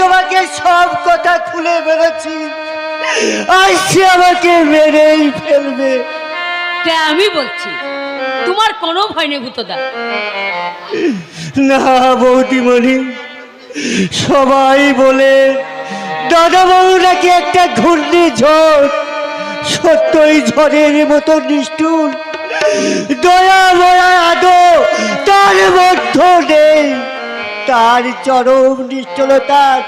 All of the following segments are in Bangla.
তোমাকে সব কথা খুলে বেড়েছি আজ সে আমাকে মেরেই ফেলবে। তা আমি বলছি তোমার কোনো ভয় নেই ভূতদা। না বৌদিমণি সবাই বলে দাদা দাদাবাবু নাকি একটা ঘূর্ণি ঝড়। সত্যই ঝড়ের মতো নিষ্ঠুর। দয়া ময়া আদো তার মধ্য নেই তার চরম নিষ্ঠুরতার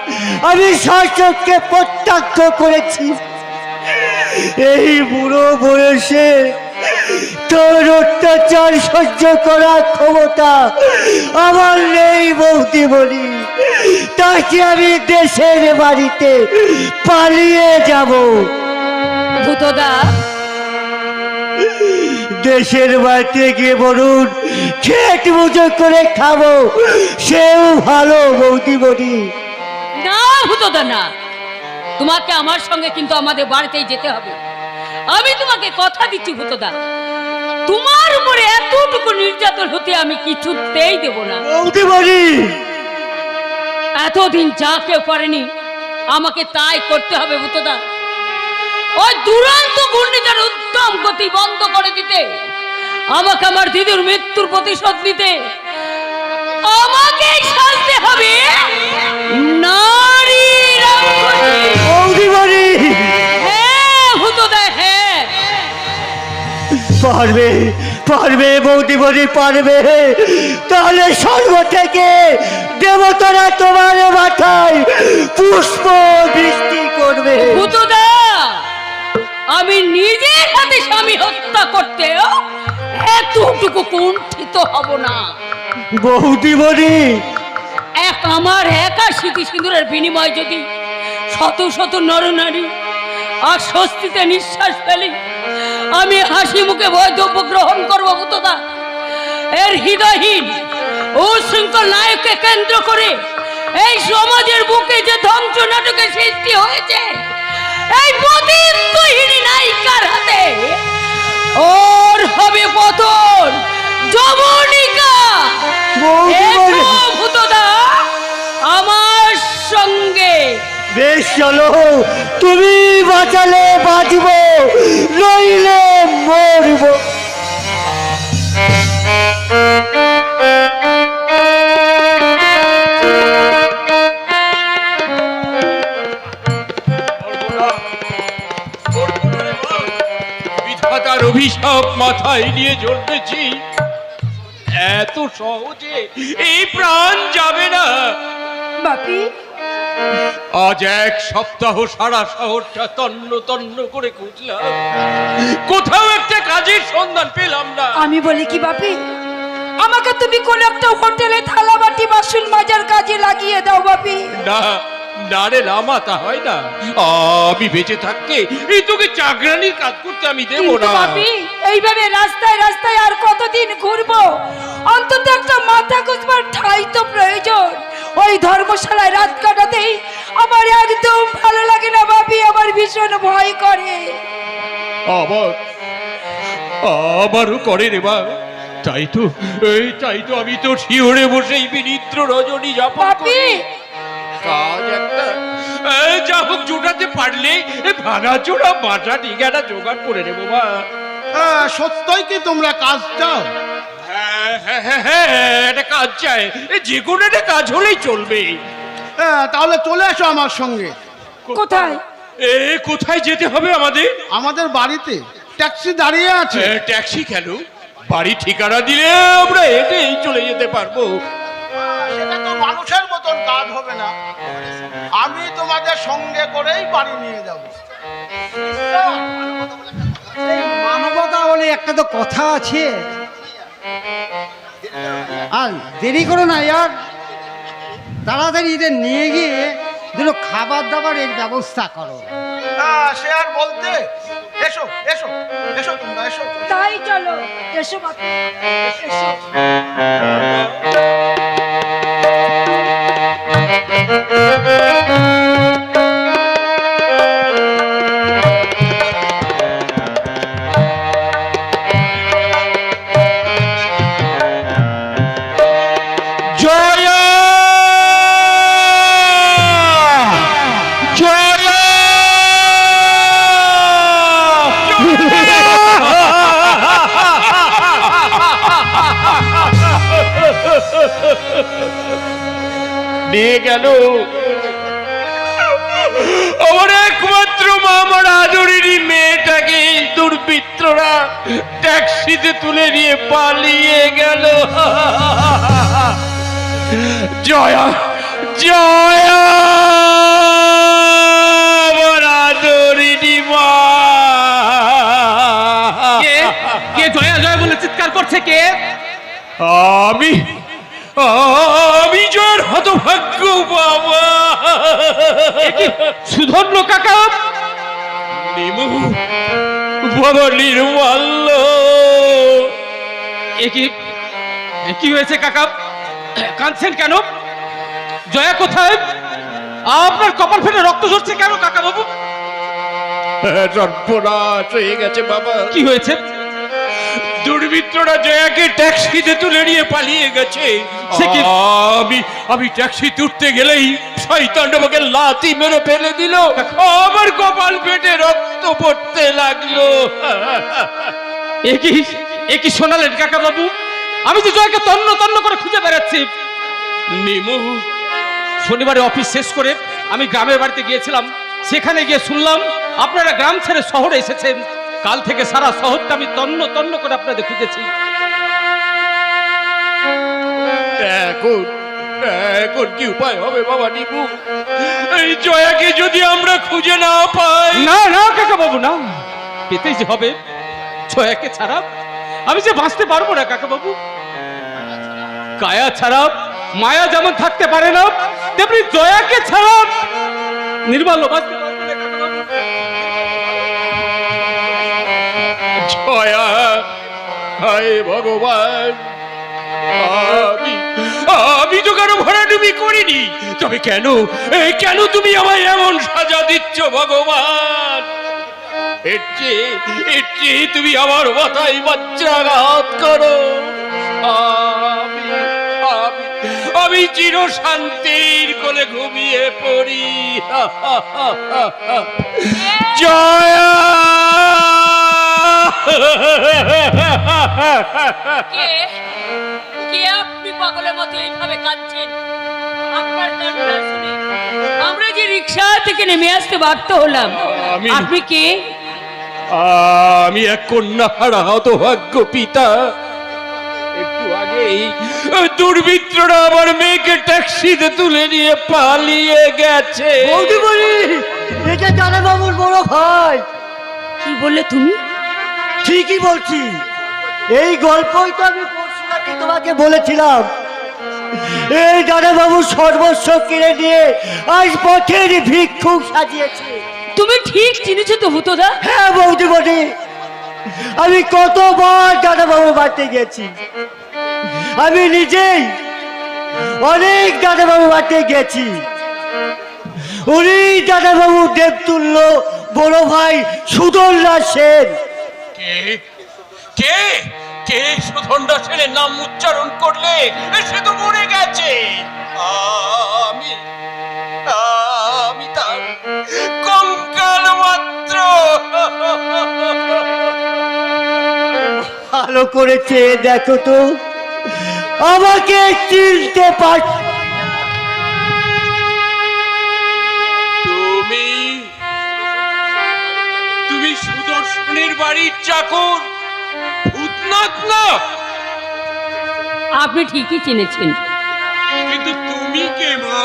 আমি শাসককে প্রত্যক্ষ করেছি। এই বুড়ো বয়সে তোর অত্যাচার সহ্য করার ক্ষমতা আমার নেই বৌদি বলি। তাকে আমি দেশের বাড়িতে পালিয়ে যাব। ভূতদা দেশের বাড়িতে গিয়ে বলুন খেট মুজো করে খাব। সেও ভালো বৌদি বলি। না ভূতদা না তোমাকে আমার সঙ্গে কিন্তু আমাদের বাড়িতেই যেতে হবে। আমি তোমাকে কথা দিচ্ছি ভূতদা তোমার উপরে এতটুকু নির্যাতন হতে আমি কিছুতেই দেব না। বৌদি বলি। এতদিন যা কেউ করেনি আমাকে তাই করতে হবে ভূতদা ওই দুরন্ত ঘূর্ণিঝড় করে আমাকে আমার দিদির মৃত্যুর প্রতিশোধ নিতে। আমাকে সাজতে হবে। নারী পারবে পারবে বৌদি বলি পারবে। তাহলে স্বর্গ থেকে দেবতারা তোমার মাথায় পুষ্প বৃষ্টি করবে। আমি নিজের হাতে স্বামী হত্যা এতটুকু কুণ্ঠিত হব না। বৌদি বলি। এক আমার একা স্মৃতি সিঁদুরের বিনিময় যদি শত শত নরনারী আর স্বস্তিতে নিঃশ্বাস ফেলি আমি হাসি মুখে বৈধব্য গ্রহণ করব বুতদা এর হৃদয়হীন ও শৃঙ্খল নায়ককে কেন্দ্র করে এই সমাজের বুকে যে ধ্বংস নাটকের সৃষ্টি হয়েছে এই প্রদীপ্তহীনী নায়িকার হাতে ওর হবে পতন। চলো তুমি বাঁচালে বাঁচব নইলে মরব। বিধাতার অভিশাপ মাথায় নিয়ে চলতেছি এত সহজে এই প্রাণ যাবে না। বাপি আজ এক সপ্তাহ সারা শহরটা তন্ন তন্ন করে খুঁজলাম। কোথাও একটা কাজের সন্ধান পেলাম না। আমি বলি কি বাপি? আমাকে তুমি কোন একটা হোটেলে থালা বাটি বাসন মাজার কাজে লাগিয়ে দাও বাপি। না না রে রামা তা হয় না। আমি বেঁচে থাকতে এই তোকে চাকরানির কাজ করতে আমি দেবো না। বাপি এইভাবে রাস্তায় রাস্তায় আর কতদিন ঘুরবো? অন্তত একটা মাথা গুজবার ঠাই তো প্রয়োজন। ওই ধর্মশালায় রাত ভীষণ ভয় করে। আবার আবারও করে রে বা তাই তো এই তাই তো আমি তো শিওরে বসেই বিনিদ্র রজনী যাপন করি। কাজ একটা। এই যা হোক জোটাতে পারলে এ ভাঙা চোরা বাটা ঠিকানা জোগাড় করে নেব বা হ্যাঁ, সত্যই কি তোমরা কাজ চাও? হ্যাঁ হ্যাঁ হ্যাঁ হ্যাঁ একটা কাজ চাই। যে কোনো একটা কাজ হলেই চলবে। হ্যাঁ, তাহলে চলে এসো আমার সঙ্গে। কোথায়? এ কোথায় যেতে হবে আমাদের? আমাদের বাড়িতে। ট্যাক্সি দাঁড়িয়ে আছে। ট্যাক্সি কেন? বাড়ি ঠিকানা দিলে আমরা হেঁটেই চলে যেতে পারব। সেটা তো মানুষের মতন কাজ হবে না। আমি তোমাদের সঙ্গে করেই বাড়ি নিয়ে যাব। মানবতা বলে একটা তো কথা আছে। আর দেরি করো না ইয়ার। তাড়াতাড়ি এদের নিয়ে গিয়ে দুটো খাবার দাবারের ব্যবস্থা করো। হ্যাঁ, সে আর বলতে? এসো এসো এসো তোমরা এসো। তাই চলো এসো এসো। কেন আমার একমাত্র মা আমার আদরেরই মেয়েটাকে এই দুর্বৃত্তরা ট্যাক্সিতে তুলে নিয়ে পালিয়ে গেল। জয়া জয়া! আমার আদরিনী মা! কে? কে জয়া জয়া বলে চিৎকার করছে কে? আমি হতভাগ্য বাবা। সুধন্য কাকা? নিমু বাবা নির্মাল্য কি কি হয়েছে কাকা? কাঁদছেন কেন? জয়া কোথায়? আপনার কপাল ফেটে রক্ত ঝরছে কেন কাকা বাবু? সর্বনাশ হয়ে গেছে বাবা। কি হয়েছে? দুর্বৃত্তরা জয়াকে ট্যাক্সিতে তুলে নিয়ে পালিয়ে গেছে। সে কি? আমি আমি ট্যাক্সি তুলতে গেলেই শয়তান আমাকে লাথি মেরে ফেলে দিল। আমার কপাল পেটে রক্ত পড়তে লাগল। এ কি এ কি শোনালেন কাকা বাবু আমি তো জয়াকে তন্ন তন্ন করে খুঁজে বেড়াচ্ছি। নিমু, শনিবারে অফিস শেষ করে আমি গ্রামের বাড়িতে গিয়েছিলাম। সেখানে গিয়ে শুনলাম আপনারা গ্রাম ছেড়ে শহরে এসেছেন। কাল থেকে সারা শহরটা আমি তন্ন তন্ন করে আপনাদের খুঁজেছি। এখন এখন কি উপায় হবে বাবা এই জয়াকে যদি আমরা খুঁজে না পাই। না না কাকা বাবু না। পেতেই যে হবে ছয়াকে ছাড়া আমি যে বাঁচতে পারব না কাকা বাবু। কায়া ছাড়া মায়া যেমন থাকতে পারে না তেমনি জয়াকে ছাড়া নির্মল বাঁচতে জয়া হায় ভগবান। আমি আমি তো কারও ভরাডুবি করিনি। তবে কেন কেন তুমি আমায় এমন সাজা দিচ্ছ, ভগবান? এর চেয়ে তুমি আমার মাথায় বজ্রাঘাত করো। আমি আমি আমি চির শান্তির কোলে ঘুমিয়ে পড়ি। জয়া! কে? কে আপনি পাগলের মতো এইভাবে কাঁদছেন? আপনার কান্না শুনে। আমরা যে রিক্সা থেকে নেমে আসতে বাধ্য হলাম। আমি- আপনি কে? আমি এক কন্যা হারা হতভাগ্য পিতা। একটু আগেই দুর্বৃত্তরা আমার মেয়েকে ট্যাক্সিতে তুলে নিয়ে পালিয়ে গেছে। বৌদি বলি এটা দাদা বাবুর বড় ভাই। কি বললে তুমি? ঠিকই বলছি। এই গল্পই তো আমি পরশু তোমাকে বলেছিলাম। এই দাদাবাবু সর্বস্ব কিনে নিয়ে আজ পথের ভিক্ষুক সাজিয়েছে। তুমি ঠিক চিনেছো তো হুতোদা হ্যাঁ বৌদি বটে আমি কতবার দাদাবাবুর বাড়িতে গেছি আমি নিজেই অনেক দাদাবাবু বাড়িতে গেছি উনি দাদাবাবু দেবতুল্য বড় ভাই সুদল্লা সেন। কে? কে সুধন্ডা ছেলে নাম উচ্চারণ করলে? সে তো মরে গেছে। আমি আমি তার কঙ্কাল মাত্র। ভালো করে চেয়ে দেখো তো। আমাকে চিনতে পার বাড়ির চাকর। ভূতনাথ না? আপনি ঠিকই চিনেছেন। কিন্তু তুমি কে মা?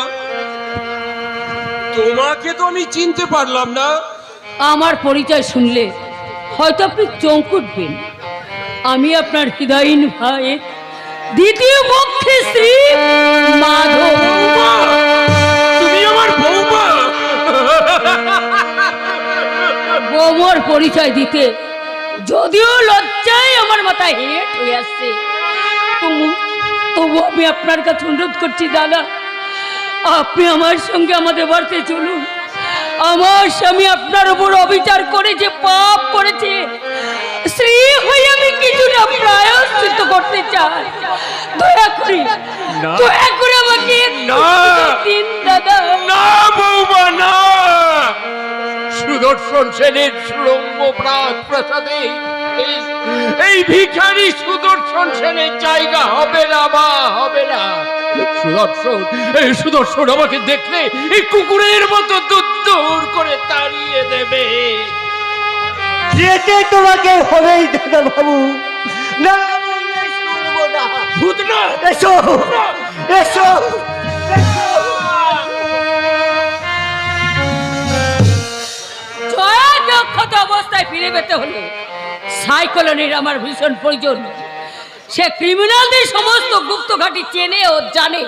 তোমাকে তো আমি চিনতে পারলাম না। আমার পরিচয় শুনলে হয়তো আপনি চমক উঠবেন আমি আপনার হৃদয়হীন ভাইয়ের দ্বিতীয় পক্ষে স্ত্রী মাধব। তুমি আমার বৌমা পরিচয় দিতে। যদিও লজ্জায় আমার মাথায় হেট হয়ে আসছে। তবু তবু আমি আপনার কাছে অনুরোধ করছি দাদা আপনি আমার সঙ্গে আমাদের বাড়িতে চলুন। আমার স্বামী আপনার উপর অবিচার করে যে পাপ করেছে স্ত্রী হয়ে আমি কিছুটা প্রায়শ্চিত করতে চাই। দয়া করে দয়া করে আমাকে দিন দাদা। না বৌমা না। সুদর্শন সেনের সুরম্য প্রাণ প্রাসাদে এই- ভিখারি সুদর্শন সেনের জায়গা হবে না বা হবে না। সুদর্শন এই সুদর্শন আমাকে দেখলে এই কুকুরের মতো দূর দূর করে তাড়িয়ে দেবে। যেতে তোমাকে হবেই দাদা বাবু। না এসো এসো। অক্ষত অবস্থায় ফিরে পেতে হলে। সাইকোলনির আমার ভীষণ প্রয়োজন। সে ক্রিমিনালদের সমস্ত গুপ্ত ঘাটি চেনে ও জানে।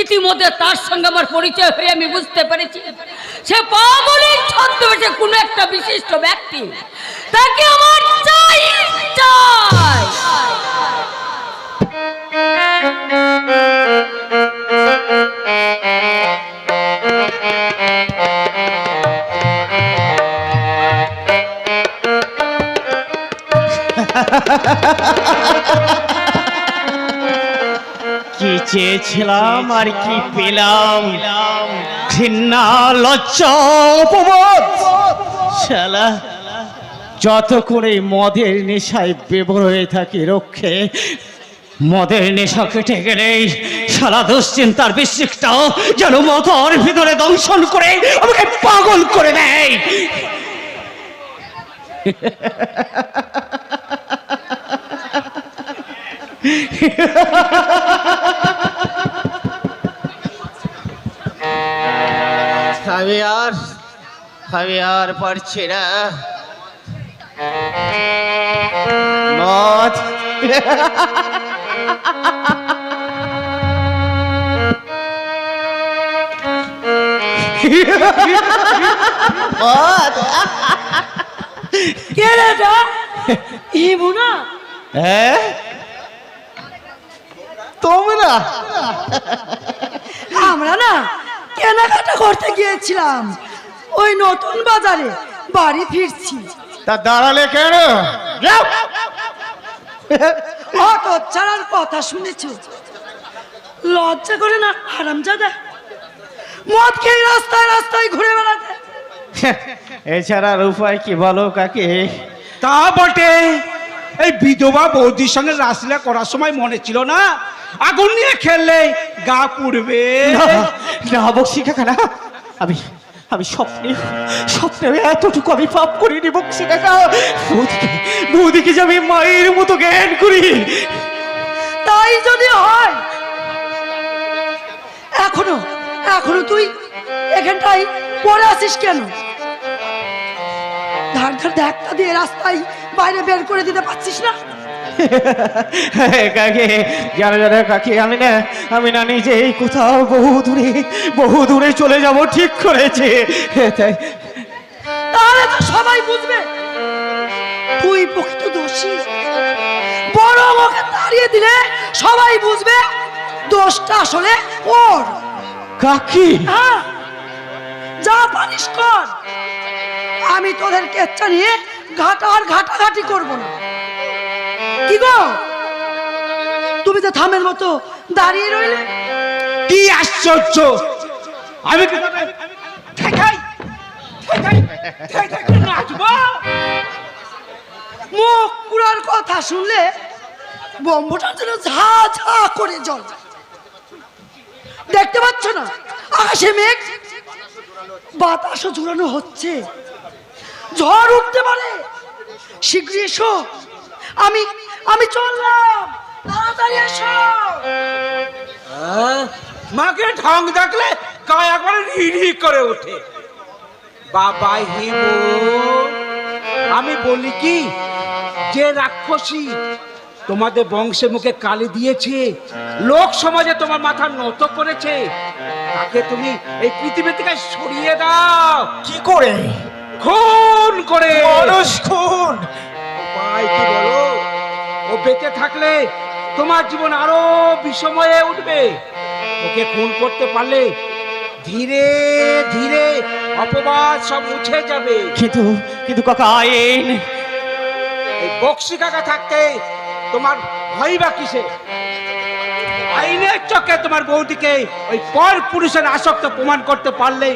ইতিমধ্যে তার সঙ্গে আমার পরিচয় হয়ে আমি বুঝতে পেরেছি। সে পাগলের ছদ্মবেশে কোন একটা বিশিষ্ট ব্যক্তি। তাকে আমার চাই চাই। চেয়েছিলাম আর কি পেলাম। ঘৃণা লজ্জা অপবাদ। শালা যত করে মদের নেশায় বেবর হয়ে থাকি রক্ষে মদের নেশা কেটে গেলেই সারা দুশ্চিন্তার বৃশ্চিকটাও যেন মতর ভিতরে দংশন করে আমাকে পাগল করে দেয়। আমি আর আমি আর পারছি না। মদ মদ কে রে এটা? ইবু না? হ্যাঁ? তোমরা? আমরা না? কেনাকাটা করতে গিয়েছিলাম। ওই নতুন বাজারে বাড়ি ফিরছি। তা দাঁড়ালে কেন? অটো ছাড়ার কথা শুনেছ? লজ্জা করে না হারামজাদা? মদ খেয়ে রাস্তায় রাস্তায় ঘুরে বেড়াতে। এছাড়া আর উপায় কি বলো কাকে? তা বটে। এই বিধবা বৌদির সঙ্গে রাসলীলা করার সময় মনে ছিল না? আগুন নিয়ে খেললে গা পুড়বে। না, বক্সি কাকা না। আমি আমি স্বপ্নে স্বপ্নে এতটুকু আমি পাপ করিনি বক্সি কাকা। বৌদিকে যে আমি মায়ের মতো জ্ঞান করি তাই যদি হয় এখনও এখনও তুই এখানটাই পড়ে আসিস কেন? ধার ধার ধাক্কা দিয়ে রাস্তায় বাইরে বের করে দিতে পারছিস না? কাকে কাকে আমি না আমি না নিজেই কোথাও বহু দূরে বহু দূরে চলে যাব ঠিক করেছে। তাহলে তো সবাই বুঝবে। তুই প্রকৃত দোষী। বড় ওকে তাড়িয়ে দিলে সবাই বুঝবে দোষটা আসলে ওর। কাকি। হ্যাঁ যা পারিস কর। আমি তোদের কেচ্চা নিয়ে ঘাটা আর ঘাটাঘাটি করব না। কি গো? তুমি তো থামের মতো দাঁড়িয়ে রইলে। কি আশ্চর্য! আমি মুখ পুরার কথা শুনলে বম্বটা যেন ঝা ঝা করে জল দেখতে পাচ্ছ না? আকাশে মেঘ। বাতাসও ঝুলানো হচ্ছে। ঝড় উঠতে পারে। শীঘ্রই এসো। আমি আমি চললাম। তাড়াতাড়ি এসো। মাকে ঢং দেখলে কায়া করে রিড়ি করে ওঠে। বাবা হিমু আমি বলি কি যে রাক্ষসী তোমাদের বংশে মুখে কালি দিয়েছে লোক সমাজে তোমার মাথা নত করেছে তাকে তুমি এই পৃথিবী থেকে সরিয়ে দাও। কি করে? খুন করে। মানুষ খুন। উপায় কি বলো? ও বেঁচে থাকলে তোমার জীবন আরও বিষময়ে উঠবে। ওকে খুন করতে পারলে ধীরে ধীরে অপবাদ সব মুছে যাবে। কিন্তু কিন্তু কাকা আইন এই বক্সি কাকা থাকতে তোমার ভয় বা কিসে? আইনের চোখে তোমার বৌদিকে ওই পর পুরুষের আসক্ত প্রমাণ করতে পারলে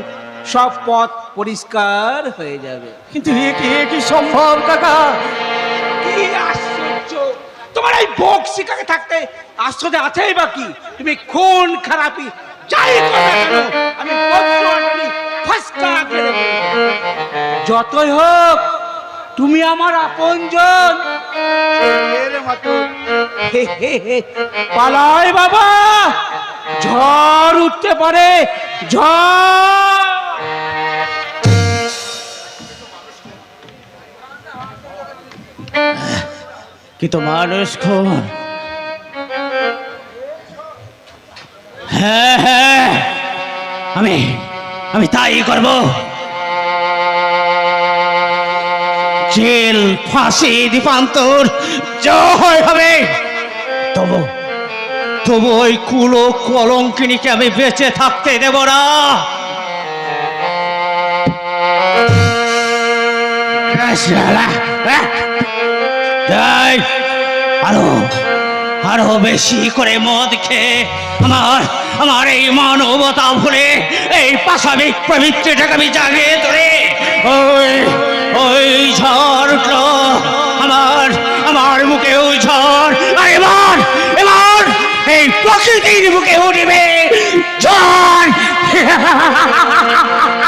সব পথ পরিষ্কার হয়ে যাবে। কিন্তু এ কি সম্ভব কাকা? কি আশ্চর্য তোমার এই বক শিকাকে থাকতে আশ্চর্য আছেই বাকি তুমি খুন খারাপি, যাই আমি। যতই হোক, তুমি আমার হে হে। পালায় বাবা। ঝড় উঠতে পারে। ঝড় কিন্তু মানুষ খুন? হ্যাঁ হ্যাঁ আমি আমি তাই করব। জেল ফাঁসি দীপান্তর জয় হবে। তবু তবু ওই কুলো কলঙ্কিনীকে আমি বেঁচে থাকতে দেব না। শালা, আরও আরও বেশি করে মদ খেয়ে আমার আমার এই মানবতা ভুলে, এই পাশবিক প্রবৃত্তিটাকে আমি জাগিয়ে ধরে ওই ওই ঝড় আমার আমার মুখে ওই ঝড়, আর এবার এবার এই প্রকৃতির মুখে উঠবে ঝড়।